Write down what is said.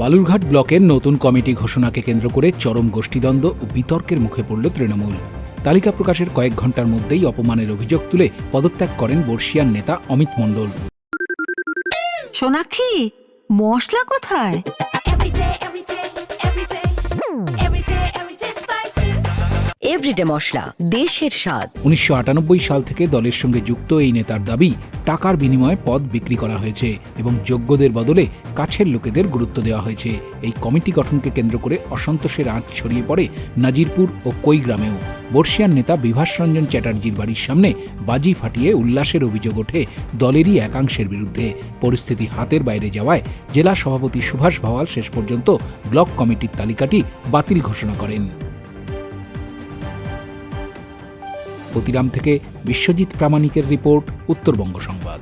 বালুরঘাট ব্লকের নতুন কমিটি ঘোষণাকে কেন্দ্র করে চরম গোষ্ঠীদ্বন্দ্ব ও বিতর্কের মুখে পড়ল তৃণমূল। তালিকা প্রকাশের কয়েক ঘণ্টার মধ্যেই অপমানের অভিযোগ তুলে পদত্যাগ করেন বর্ষিয়ান নেতা অমিত মণ্ডল। সোনাক্ষী, মশলা কোথায়? এভরিডে মশলা, দেশের স্বাদ। উনিশশো আটানব্বই সাল থেকে দলের সঙ্গে যুক্ত এই নেতার দাবি, টাকার বিনিময়ে পদ বিক্রি করা হয়েছে এবং যোগ্যদের বদলে কাছের লোকেদের গুরুত্ব দেওয়া হয়েছে। এই কমিটি গঠনকে কেন্দ্র করে অসন্তোষের আঁচ ছড়িয়ে পড়ে নাজিরপুর ও কৈগ্রামেও বর্ষিয়ান নেতা বিভাস রঞ্জন চ্যাটার্জির বাড়ির সামনে বাজি ফাটিয়ে উল্লাসের অভিযোগ ওঠে দলেরই একাংশের বিরুদ্ধে। পরিস্থিতি হাতের বাইরে যাওয়ায় জেলা সভাপতি সুভাষ ভাওয়াল শেষ পর্যন্ত ব্লক কমিটির তালিকাটি বাতিল ঘোষণা করেন। প্রতিরাম থেকে বিশ্বজিৎ প্রামাণিকের রিপোর্ট উত্তরবঙ্গ সংবাদ।